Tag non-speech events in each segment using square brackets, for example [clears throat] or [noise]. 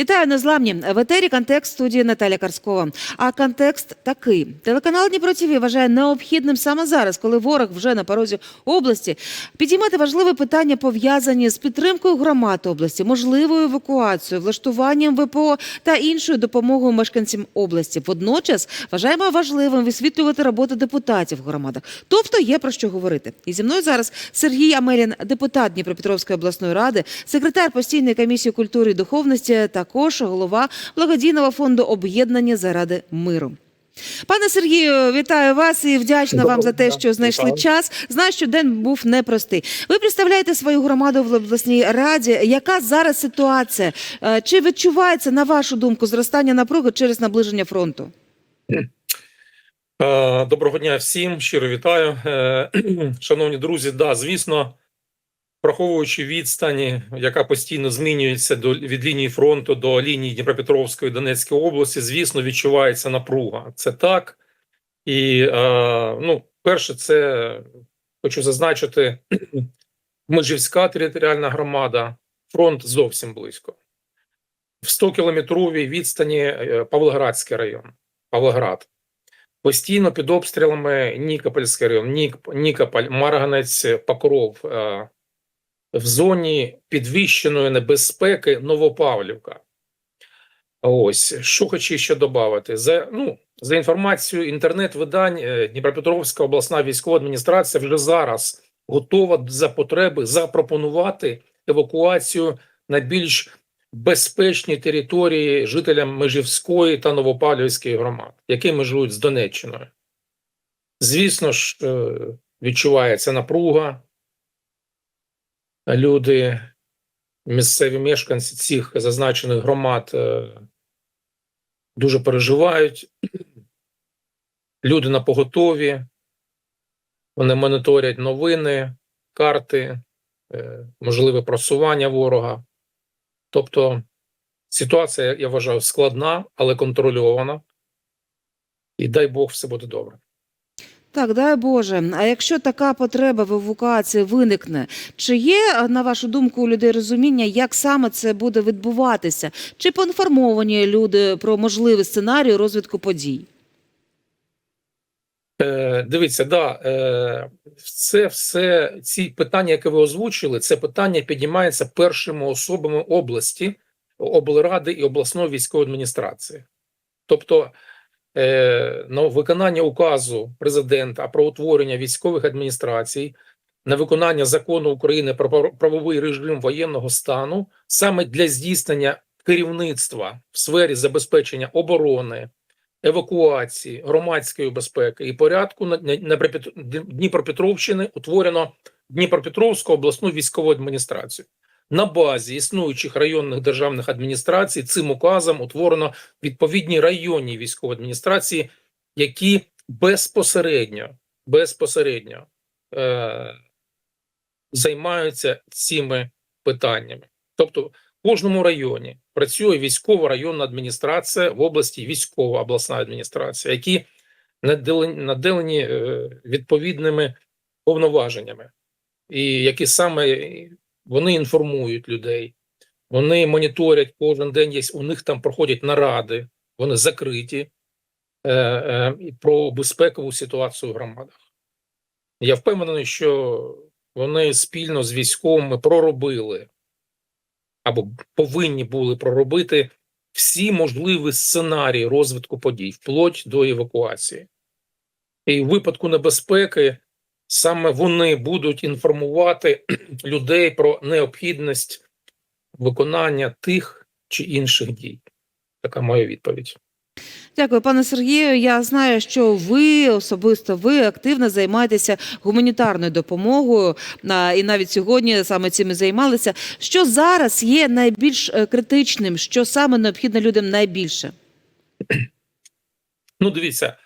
Вітаю незламні. В етері контекст студії Наталя Карскова. А контекст такий: телеканал Дніпро ТІВІ вважає необхідним саме зараз, коли ворог вже на порозі області, підіймати важливе питання пов'язані з підтримкою громад області, можливою евакуацією, влаштуванням ВПО та іншою допомогою мешканцям області. Водночас вважаємо важливим висвітлювати роботу депутатів в громадах. Тобто є про що говорити. І зі мною зараз Сергій Амелін, депутат Дніпропетровської обласної ради, секретар постійної комісії культури і духовності, також голова благодійного фонду об'єднання заради миру. Пане Сергію, вітаю вас і вдячна вам за те, що знайшли час. Знаю, що день був непростий. Ви представляєте свою громаду в обласній раді. Яка зараз ситуація? Е, Чи відчувається на вашу думку зростання напруги через наближення фронту? Е, Доброго дня всім, щиро вітаю. Е, [clears throat] Шановні друзі, да, звісно, враховуючи відстані, яка постійно змінюється до від лінії фронту до лінії Дніпропетровської Донецької області, звісно, відчувається напруга. Це так. І е, ну, перше, це хочу зазначити [clears throat] Межівська територіальна громада, фронт зовсім близько. В 100 кілометровій відстані е, Павлоградський район, Павлоград. Постійно під обстрілами Нікопольський район, Нік, Нікополь, Марганець, Покров. В зоні підвищеної небезпеки Новопавлівка. Ось що хочу ще додати. За, ну, за інформацією інтернет-видань, е, Дніпропетровська обласна військова адміністрація вже зараз готова за потреби запропонувати евакуацію на більш безпечні території жителям Межівської та Новопавлівської громад, які межують з Донеччиною. Звісно ж, е, відчувається напруга. Люди, місцеві мешканці цих зазначених громад е, дуже переживають. Люди на поготові, вони моніторять новини, карти, е, можливе просування ворога. Тобто ситуація, я вважаю, складна, але контрольована. І дай Бог, все буде добре. Так, дай Боже. А якщо така потреба в евакуації виникне, чи є на вашу думку у людей розуміння, як саме це буде відбуватися? Чи поінформовані люди про можливий сценарій розвитку подій? Е, дивіться, да, е, це все ці питання, які ви озвучили, це питання піднімається першими особами області, облради і обласної військової адміністрації. Тобто, е, на виконання указу президента про утворення військових адміністрацій, на виконання закону України про правовий режим воєнного стану саме для здійснення керівництва в сфері забезпечення оборони, евакуації, громадської безпеки і порядку на Дніпропетровщини утворено Дніпропетровську обласну військову адміністрацію. На базі існуючих районних державних адміністрацій цим указом утворено відповідні районні військові адміністрації, які безпосередньо, безпосередньо е, займаються цими питаннями. Тобто, в кожному районі працює військова районна адміністрація в області військова обласна адміністрація, які наделені, е, відповідними повноваженнями, і які саме вони інформують людей, вони моніторять кожен день. Є у них там проходять наради, вони закриті е, е, про безпекову ситуацію в громадах. Я впевнений, що вони спільно з військовими проробили або повинні були проробити всі можливі сценарії розвитку подій, вплоть до евакуації. І в випадку небезпеки саме вони будуть інформувати [clears throat] людей про необхідність виконання тих чи інших дій. Така моя відповідь. Дякую, пане Сергію. Я знаю, що ви особисто ви активно займаєтеся гуманітарною допомогою, і навіть сьогодні саме цим і займалися. Що зараз є найбільш е, критичним, що саме необхідно людям найбільше? Ну, дивіться,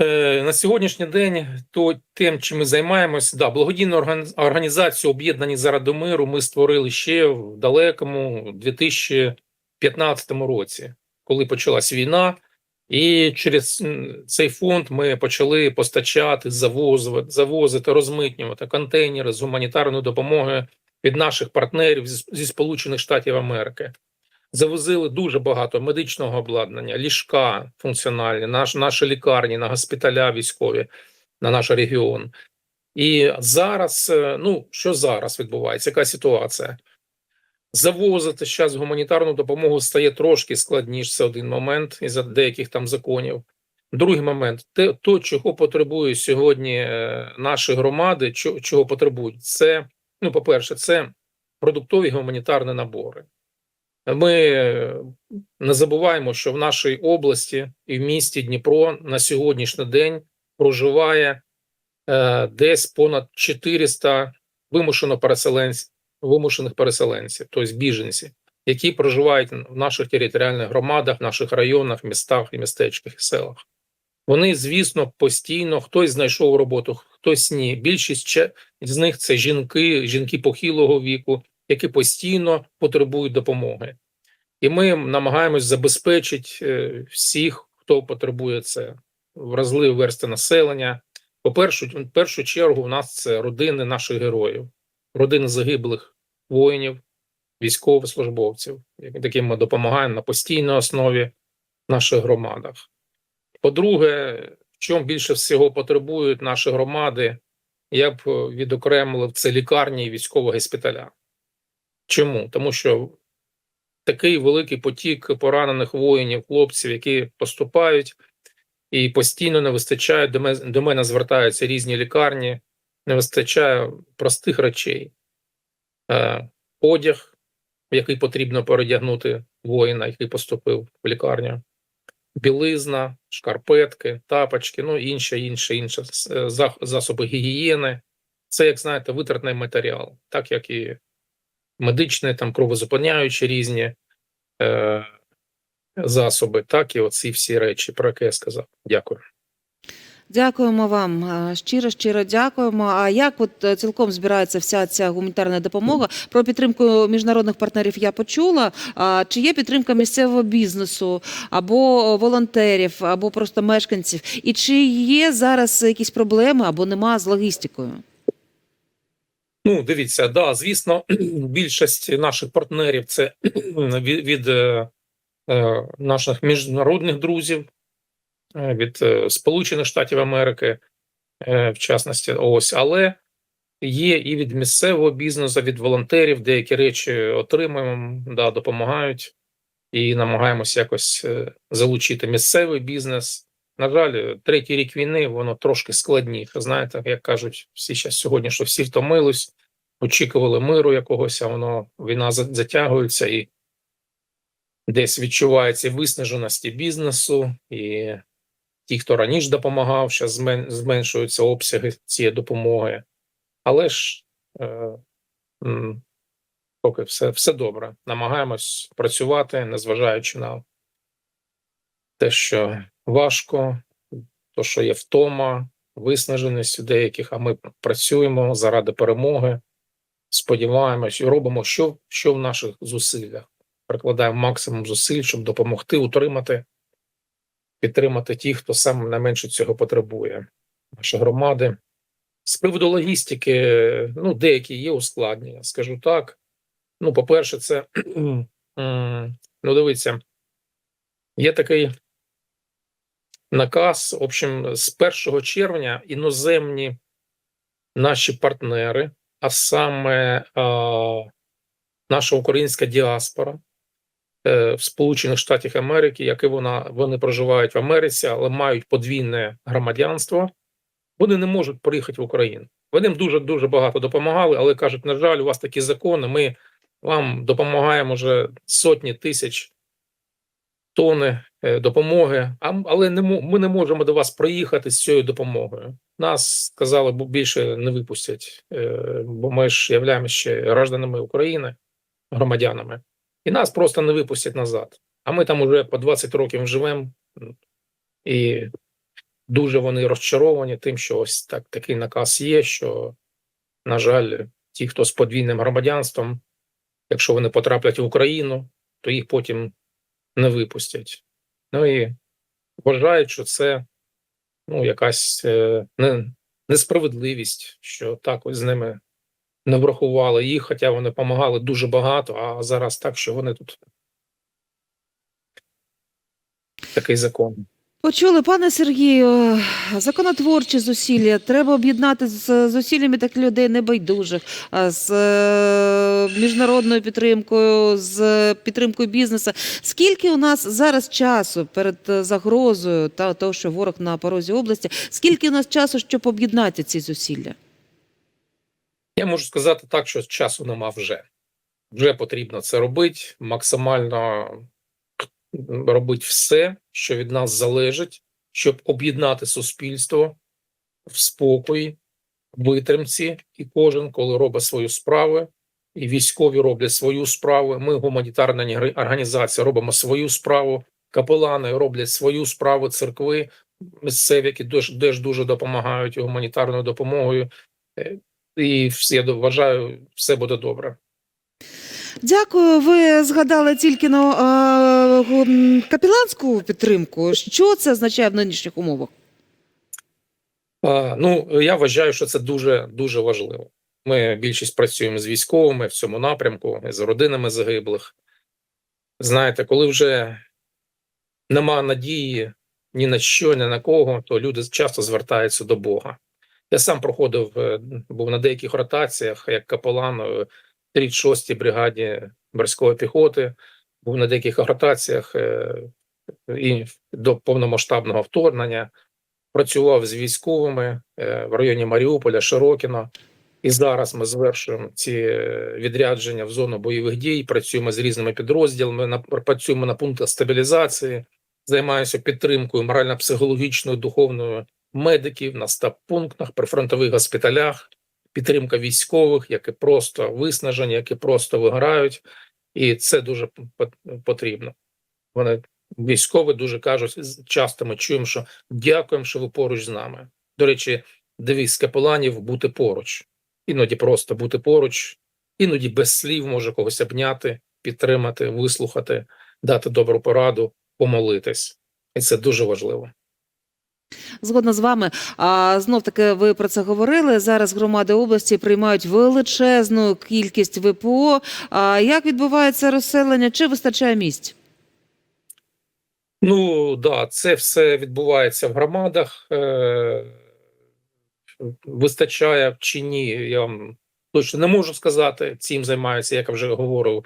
на сьогоднішній день то тим, чим ми займаємося, да, благодійну орган- організацію об'єднані заради миру ми створили ще в далекому 2015 році, коли почалась війна. І через цей фонд ми почали постачати, завозити, завозити, розмитнювати контейнери з гуманітарною допомогою від наших партнерів зі Сполучених Штатів Америки. Завозили дуже багато медичного обладнання, ліжка функціональні, наш, наші лікарні, на госпіталя військові, на наш регіон. І зараз, е, ну що зараз відбувається? Яка ситуація? Завозити зараз гуманітарну допомогу стає трошки складніше. Це один момент із деяких там законів. Другий момент, те, то, чого потребують сьогодні е, наші громади, чого, потребують, це, ну, по-перше, це продуктові гуманітарні набори. Ми е, не забуваємо, що в нашій області і в місті Дніпро на сьогоднішній день проживає е, десь понад 400 вимушено переселенців, вимушених переселенців, тобто біженців, які проживають в наших територіальних громадах, наших районах, містах і містечках і селах. Вони, звісно, постійно хтось знайшов роботу, хтось ні. Більшість з них це жінки, жінки похилого віку, які постійно потребують допомоги. І ми намагаємось забезпечити е, всіх, хто потребує це, вразливі версти населення. По першу, першу чергу, у нас це родини наших героїв, родини загиблих воїнів, військовослужбовців, яким ми допомагаємо на постійній основі в наших громадах. По-друге, в чому більше всього потребують наші громади, я б е, відокремив це лікарні і військового госпіталя. Чому? Тому що такий великий потік поранених воїнів, хлопців, які поступають і постійно не вистачає. До мене, звертаються різні лікарні, не вистачає простих речей. Е, одяг, який потрібно передягнути воїна, який поступив в лікарню, білизна, шкарпетки, тапочки, ну інше, інше, інше е, засоби гігієни. Це, як знаєте, витратний матеріал, так як і медичні, там кровозупиняючі різні е, засоби, так і оці всі речі, про які я сказав. Дякую. Дякуємо вам. е, Щиро, щиро дякуємо. А як от е, цілком збирається вся ця гуманітарна допомога? Про підтримку міжнародних партнерів я почула. А чи є підтримка місцевого бізнесу або волонтерів, або просто мешканців? І чи є зараз якісь проблеми або нема з логістикою? Ну, дивіться, да, звісно, [clears throat] більшість наших партнерів це [clears throat] від, від е, е, наших міжнародних друзів, е, від е, Сполучених Штатів Америки, е, в частності, ось, але є і від місцевого бізнесу, від волонтерів, деякі речі отримуємо, да, допомагають і намагаємося якось залучити місцевий бізнес. На жаль, третій рік війни воно трошки складніше. Знаєте, як кажуть всі зараз сьогодні, що всі втомились, очікували миру якогось, а воно війна затягується і десь відчувається виснаженості бізнесу, і ті, хто раніше допомагав, зараз зменшуються обсяги цієї допомоги. Але ж е, м, поки все, все добре. Намагаємось працювати, незважаючи на те, що важко, то, що є втома, виснаженість у деяких, а ми працюємо заради перемоги. Сподіваємось, робимо, що, що в наших зусиллях. Прикладаємо максимум зусиль, щоб допомогти утримати, підтримати ті, хто саме найменше цього потребує. Наші громади. З приводу логістики, ну, деякі є ускладнення, скажу так. Ну, по-перше, це [clears throat] ну, дивіться, є такий наказ. В общем, з 1 червня іноземні наші партнери, а саме а, наша українська діаспора е, в Сполучених Штатах Америки, як і вона вони проживають в Америці, але мають подвійне громадянство, вони не можуть приїхати в Україну. Вони дуже дуже багато допомагали, але кажуть: на жаль, у вас такі закони. Ми вам допомагаємо вже сотні тисяч тони е, допомоги, а, але не, ми не можемо до вас приїхати з цією допомогою. Нас сказали, бо більше не випустять, е, бо ми ж являємося гражданами України, громадянами, і нас просто не випустять назад. А ми там уже по 20 років живемо, і дуже вони розчаровані тим, що ось так такий наказ є, що, на жаль, ті, хто з подвійним громадянством, якщо вони потраплять в Україну, то їх потім не випустять. Ну і вважають, що це ну, якась е, не, несправедливість, що так ось з ними не врахували їх, хоча вони допомагали дуже багато, а зараз так, що вони тут такий закон. Почули, пане Сергію, законотворчі зусилля. Треба об'єднати з зусиллями таких людей небайдужих, з е, міжнародною підтримкою, з підтримкою бізнесу. Скільки у нас зараз часу перед е, загрозою та того, що ворог на порозі області? Скільки у нас часу, щоб об'єднати ці зусилля? Я можу сказати так, що часу нема вже. Вже потрібно це робити, максимально робити все, що від нас залежить, щоб об'єднати суспільство в спокої, витримці, і кожен, коли робить свою справу, і військові роблять свою справу. Ми, гуманітарна організація, робимо свою справу. Капелани роблять свою справу, церкви місцеві, які теж, дуже допомагають гуманітарною допомогою. Е, І я вважаю, все буде добре. Дякую. Ви згадали тільки на е, капіланську підтримку. Що це означає в нинішніх умовах? А, Ну, я вважаю, що це дуже дуже важливо. Ми більшість працюємо з військовими в цьому напрямку, з родинами загиблих. Знаєте, коли вже нема надії ні на що, ні на кого, то люди часто звертаються до Бога. Я сам проходив, е, був на деяких ротаціях як капелан е, 36-й бригаді морської піхоти, був на деяких ротаціях е, і до повномасштабного вторгнення працював з військовими е, в районі Маріуполя, Широкіно. І зараз ми звершуємо ці е, відрядження в зону бойових дій. Працюємо з різними підрозділами. працюємо на пунктах стабілізації, займаємося підтримкою морально-психологічною, духовною медиків на стаб-пунктах, прифронтових госпіталях, підтримка військових, які просто виснажені, які просто виграють, і це дуже по- потрібно. Вони військові дуже кажуть, часто ми чуємо, що дякуємо, що ви поруч з нами. До речі, девіз капеланів бути поруч. Іноді просто бути поруч, іноді без слів може когось обняти, підтримати, вислухати, дати добру пораду, помолитись. І це дуже важливо. Згодна з вами. А знов таки ви про це говорили. Зараз громади області приймають величезну кількість ВПО. А як відбувається розселення? Чи вистачає місць? Ну да, це все відбувається в громадах. Е, вистачає чи ні, я вам точно не можу сказати. Цим займаються, як я вже говорив,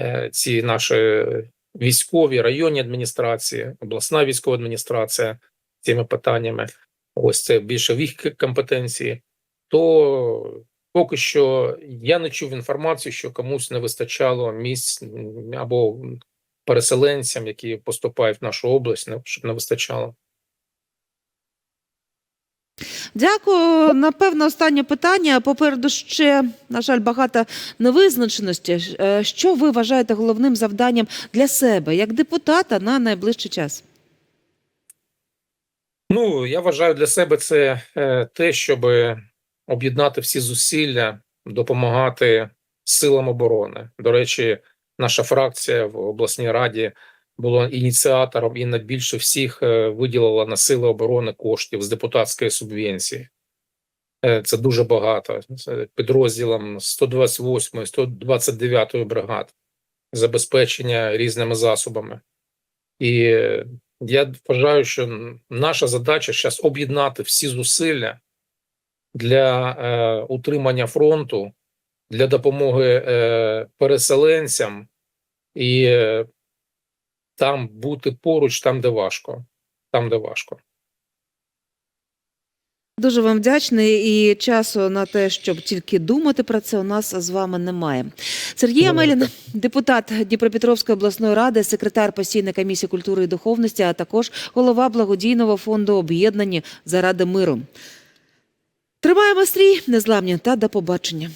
е, ці наші військові районні адміністрації, обласна військова адміністрація цими питаннями. Ось це більше в їх компетенції. То поки що я не чув інформацію, що комусь не вистачало місць або переселенцям, які поступають в нашу область, щоб не вистачало. Дякую. Напевно, останнє питання. Попереду ще, на жаль, багато невизначеності. Е, Що ви вважаєте головним завданням для себе як депутата на найближчий час? Ну, я вважаю для себе це е, те, щоб об'єднати всі зусилля, допомагати силам оборони. До речі, наша фракція в обласній раді була ініціатором і найбільше всіх е, виділила на сили оборони коштів з депутатської субвенції. Е, Це дуже багато. Підрозділам 128 129 бригад забезпечення різними засобами. І я вважаю, що наша задача зараз об'єднати всі зусилля для е, утримання фронту, для допомоги е, переселенцям і е, там бути поруч, там, де важко. Там, де важко. Дуже вам вдячний і часу на те, щоб тільки думати про це, у нас з вами немає. Сергій Амелін, депутат Дніпропетровської обласної ради, секретар постійної комісії культури і духовності, а також голова благодійного фонду об'єднані заради миру. Тримаємо стрій, незламні та до побачення.